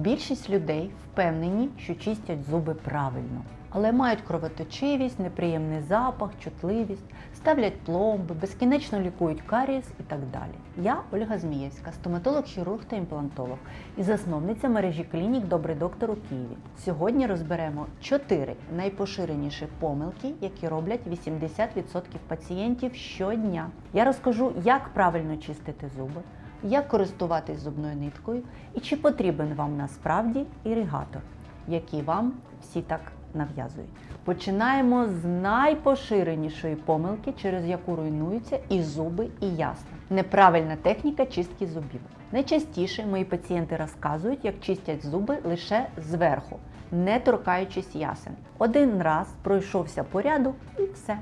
Більшість людей впевнені, що чистять зуби правильно, але мають кровоточивість, неприємний запах, чутливість, ставлять пломби, безкінечно лікують карієс і так далі. Я Ольга Змієвська, стоматолог-хірург та імплантолог і засновниця мережі клінік Добрий доктор у Києві. Сьогодні розберемо чотири найпоширеніші помилки, які роблять 80% пацієнтів щодня. Я розкажу, як правильно чистити зуби, як користуватись зубною ниткою і чи потрібен вам насправді іригатор, який вам всі так нав'язують. Починаємо з найпоширенішої помилки, через яку руйнуються і зуби, і ясна. Неправильна техніка чистки зубів. Найчастіше мої пацієнти розказують, як чистять зуби лише зверху, не торкаючись ясен. Один раз пройшовся по ряду і все.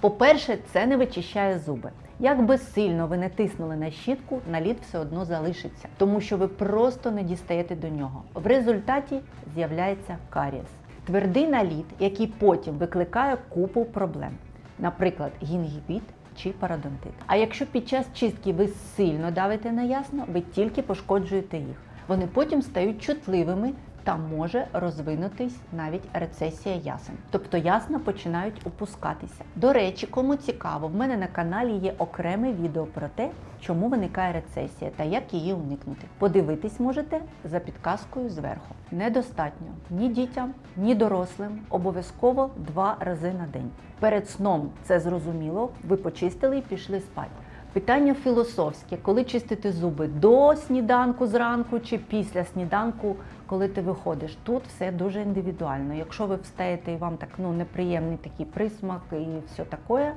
По-перше, це не вичищає зуби. Як би сильно ви не тиснули на щітку, наліт все одно залишиться, тому що ви просто не дістаєте до нього. В результаті з'являється карієс. Твердий наліт, який потім викликає купу проблем, наприклад, гінгівіт чи парадонтит. А якщо під час чистки ви сильно давите на ясно, ви тільки пошкоджуєте їх. Вони потім стають чутливими та може розвинутись навіть рецесія ясен. Тобто ясна починають опускатися. До речі, кому цікаво, в мене на каналі є окреме відео про те, чому виникає рецесія та як її уникнути. Подивитись можете за підказкою зверху. Недостатньо ні дітям, ні дорослим. Обов'язково два рази на день. Перед сном це зрозуміло. Ви почистили і пішли спати. Питання філософське, коли чистити зуби до сніданку зранку чи після сніданку, коли ти виходиш. Тут все дуже індивідуально. Якщо ви встаєте і вам так ну неприємний такий присмак і все таке,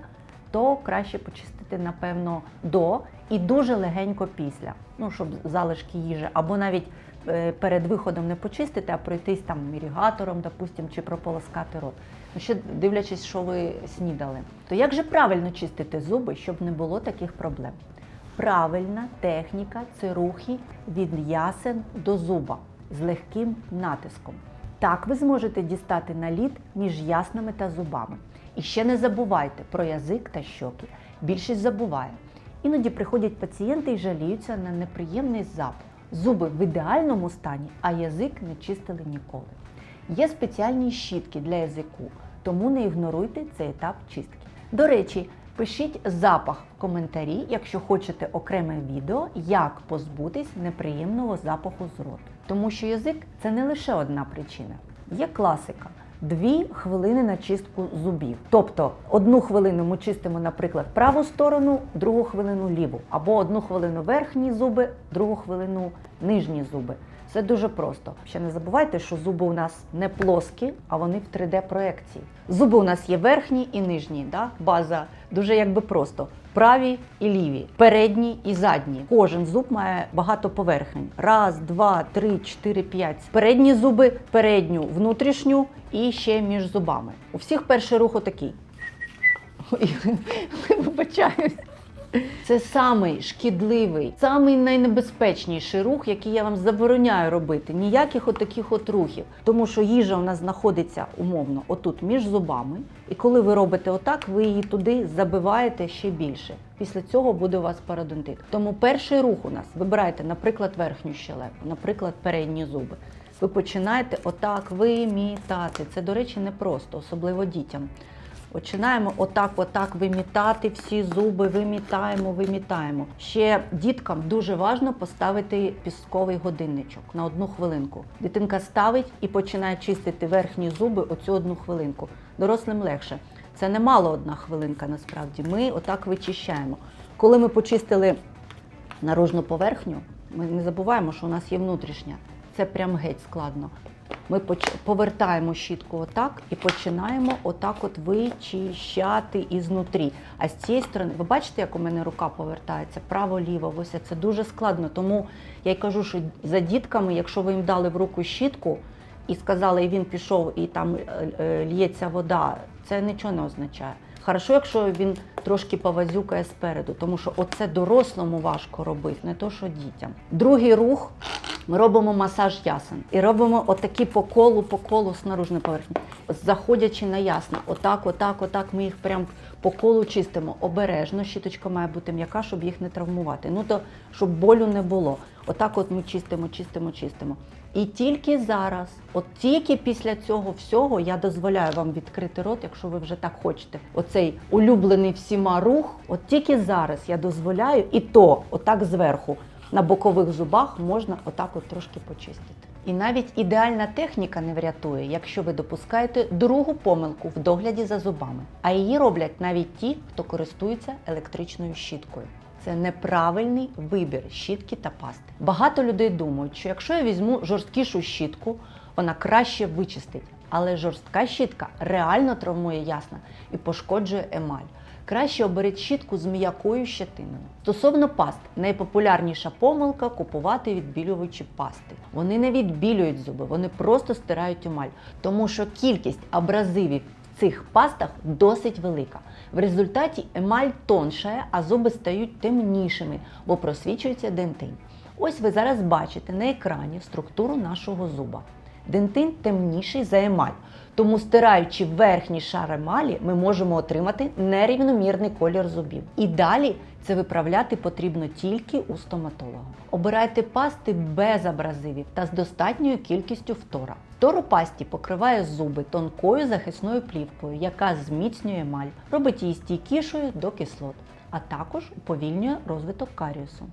то краще почистити, напевно, до і дуже легенько після. Ну, щоб залишки їжі, або навіть е, перед виходом не почистити, а пройтись там ірігатором, допустим, чи прополоскати рот. Ну, ще дивлячись, що ви снідали. То як же правильно чистити зуби, щоб не було таких проблем? Правильна техніка це рухи від ясен до зуба з легким натиском. Так ви зможете дістати наліт між яснами та зубами. І ще не забувайте про язик та щоки. Більшість забуває. Іноді приходять пацієнти і жаліються на неприємний запах. Зуби в ідеальному стані, а язик не чистили ніколи. Є спеціальні щітки для язику, тому не ігноруйте цей етап чистки. До речі, пишіть запах в коментарі, якщо хочете окреме відео, як позбутись неприємного запаху з роту. Тому що язик це не лише одна причина. Є класика. Дві хвилини на чистку зубів. Тобто одну хвилину ми чистимо, наприклад, праву сторону, другу хвилину ліву, або одну хвилину верхні зуби, другу хвилину нижні зуби. Це дуже просто. Ще не забувайте, що зуби у нас не плоскі, а вони в 3D-проекції. Зуби у нас є верхні і нижні, да? база дуже якби просто. Праві і ліві, передні і задні. Кожен зуб має багато поверхень. Раз, два, три, чотири, п'ять. Передні зуби, передню, внутрішню і ще між зубами. У всіх перший рух отакий. Ой, Вибачаюсь. Це самий шкідливий, самий найнебезпечніший рух, який я вам забороняю робити. Ніяких отаких от рухів. Тому що їжа у нас знаходиться умовно отут між зубами. І коли ви робите отак, ви її туди забиваєте ще більше. Після цього буде у вас пародонтит. Тому перший рух у нас вибирайте, наприклад, верхню щелепу, наприклад, передні зуби. Ви починаєте отак вимітати. Це, до речі, непросто, особливо дітям. Починаємо отак, отак вимітати всі зуби, вимітаємо, вимітаємо. Ще діткам дуже важливо поставити пісковий годинничок на одну хвилинку. Дитинка ставить і починає чистити верхні зуби оцю одну хвилинку. Дорослим легше. Це не мало одна хвилинка насправді. Ми отак вичищаємо. Коли ми почистили наружну поверхню, ми не забуваємо, що у нас є внутрішня. Це прям геть складно. Ми поч- повертаємо щітку отак і починаємо отак от вичищати ізнутрі. А з цієї сторони, ви бачите, як у мене рука повертається право-ліво. Ось це дуже складно. Тому я й кажу, що за дітками, якщо ви їм дали в руку щітку і сказали, і він пішов, і там е, е, лється вода, це нічого не означає. Хорошо, якщо він трошки повазюкає спереду, тому що оце дорослому важко робити, не то що дітям. Другий рух Ми робимо масаж ясен і робимо отакі по колу, по колу з наружної. Заходячи на ясна, отак, отак, отак. Ми їх прям по колу чистимо. Обережно, щіточка має бути м'яка, щоб їх не травмувати. Ну то щоб болю не було. Отак, от ми чистимо, чистимо, чистимо. І тільки зараз, от тільки після цього всього, я дозволяю вам відкрити рот, якщо ви вже так хочете. Оцей улюблений всіма рух, от тільки зараз я дозволяю, і то отак зверху на бокових зубах можна отак от трошки почистити. І навіть ідеальна техніка не врятує, якщо ви допускаєте другу помилку в догляді за зубами. А її роблять навіть ті, хто користується електричною щіткою. Це неправильний вибір щітки та пасти. Багато людей думають, що якщо я візьму жорсткішу щітку, вона краще вичистить. Але жорстка щітка реально травмує ясна і пошкоджує емаль. Краще оберіть щітку з м'якою щетиною. Стосовно паст, найпопулярніша помилка купувати відбілювачі пасти. Вони не відбілюють зуби, вони просто стирають емаль, тому що кількість абразивів в цих пастах досить велика. В результаті емаль тоншає, а зуби стають темнішими, бо просвічується дентин. Ось ви зараз бачите на екрані структуру нашого зуба. Дентин темніший за емаль. Тому, стираючи верхній шар емалі, ми можемо отримати нерівномірний колір зубів. І далі це виправляти потрібно тільки у стоматолога. Обирайте пасти без абразивів та з достатньою кількістю фтора. Фторопасті покриває зуби тонкою захисною плівкою, яка зміцнює емаль, робить її стійкішою до кислот, а також уповільнює розвиток каріусу.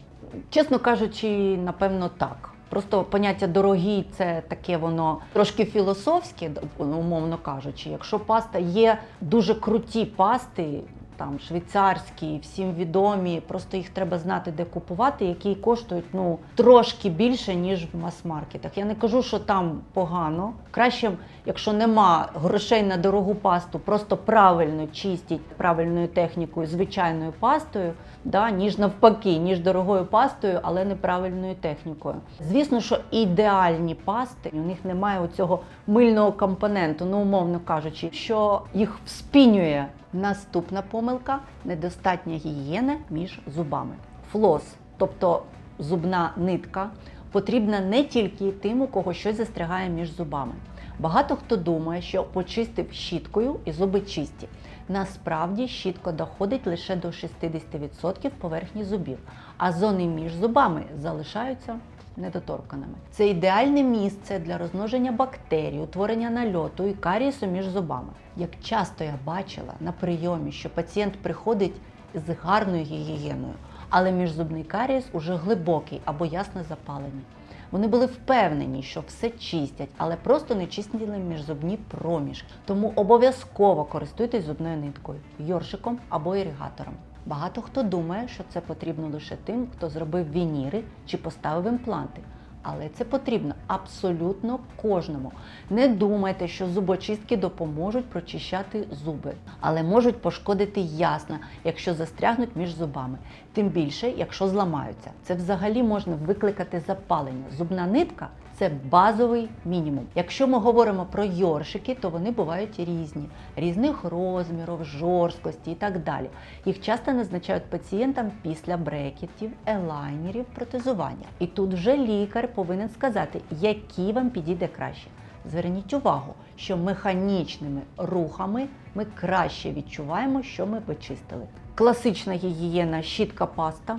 Чесно кажучи, напевно, так. Просто поняття дорогі це таке воно трошки філософське, умовно кажучи. Якщо паста є дуже круті пасти, там швейцарські, всім відомі, просто їх треба знати, де купувати, які коштують ну трошки більше, ніж в мас-маркетах. Я не кажу, що там погано. Краще, якщо нема грошей на дорогу пасту, просто правильно чистіть правильною технікою, звичайною пастою, да, ніж навпаки, ніж дорогою пастою, але неправильною технікою. Звісно, що ідеальні пасти, у них немає оцього мильного компоненту, ну умовно кажучи, що їх вспінює. Наступна помилка недостатня гігієни між зубами. Флос, тобто зубна нитка, потрібна не тільки тим, у кого щось застрягає між зубами. Багато хто думає, що почистив щіткою і зуби чисті. Насправді щітка доходить лише до 60% поверхні зубів, а зони між зубами залишаються недоторканими. Це ідеальне місце для розмноження бактерій, утворення нальоту і карієсу між зубами. Як часто я бачила на прийомі, що пацієнт приходить з гарною гігієною, але міжзубний карієс уже глибокий або ясно запалений. Вони були впевнені, що все чистять, але просто не чистили міжзубні проміжки. Тому обов'язково користуйтесь зубною ниткою, йоршиком або іригатором. Багато хто думає, що це потрібно лише тим, хто зробив вініри чи поставив імпланти. Але це потрібно абсолютно кожному. Не думайте, що зубочистки допоможуть прочищати зуби, але можуть пошкодити ясна, якщо застрягнуть між зубами. Тим більше, якщо зламаються. Це взагалі можна викликати запалення. Зубна нитка це базовий мінімум. Якщо ми говоримо про йоршики, то вони бувають різні, різних розмірів, жорсткості і так далі. Їх часто назначають пацієнтам після брекетів, елайнерів, протезування. І тут вже лікар повинен сказати, які вам підійде краще. Зверніть увагу, що механічними рухами ми краще відчуваємо, що ми почистили. Класична гігієна щітка паста,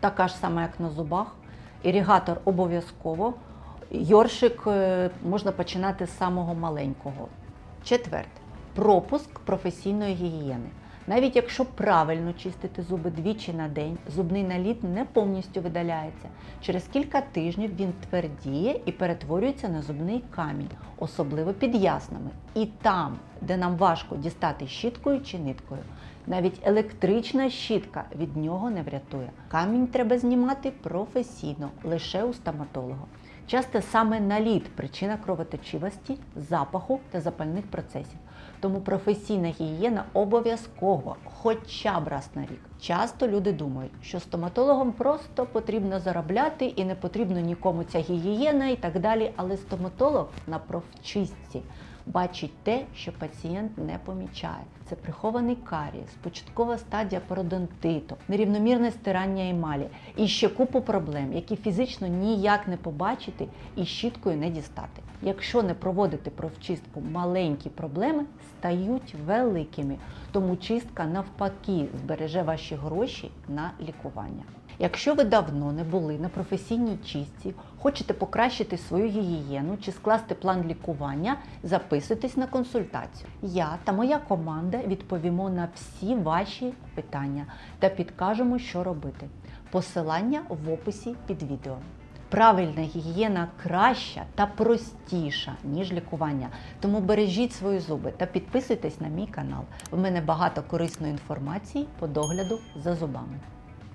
така ж сама, як на зубах. Іригатор обов'язково. Йоршик е, можна починати з самого маленького. Четверте пропуск професійної гігієни. Навіть якщо правильно чистити зуби двічі на день, зубний наліт не повністю видаляється. Через кілька тижнів він твердіє і перетворюється на зубний камінь, особливо під яснами. І там, де нам важко дістати щіткою чи ниткою. Навіть електрична щітка від нього не врятує. Камінь треба знімати професійно, лише у стоматолога. Часто саме наліт причина кровоточивості, запаху та запальних процесів. Тому професійна гігієна обов'язково хоча б раз на рік. Часто люди думають, що стоматологам просто потрібно заробляти і не потрібно нікому ця гігієна і так далі. Але стоматолог на профчистці бачить те, що пацієнт не помічає. Це прихований карієс, початкова стадія пародонтиту, нерівномірне стирання емалі і ще купу проблем, які фізично ніяк не побачити і щіткою не дістати. Якщо не проводити профчистку, маленькі проблеми стають великими. Тому чистка навпаки збереже ваші гроші на лікування. Якщо ви давно не були на професійній чистці, хочете покращити свою гігієну чи скласти план лікування, записуйтесь на консультацію. Я та моя команда відповімо на всі ваші питання та підкажемо, що робити. Посилання в описі під відео. Правильна гігієна краща та простіша, ніж лікування. Тому бережіть свої зуби та підписуйтесь на мій канал. В мене багато корисної інформації по догляду за зубами.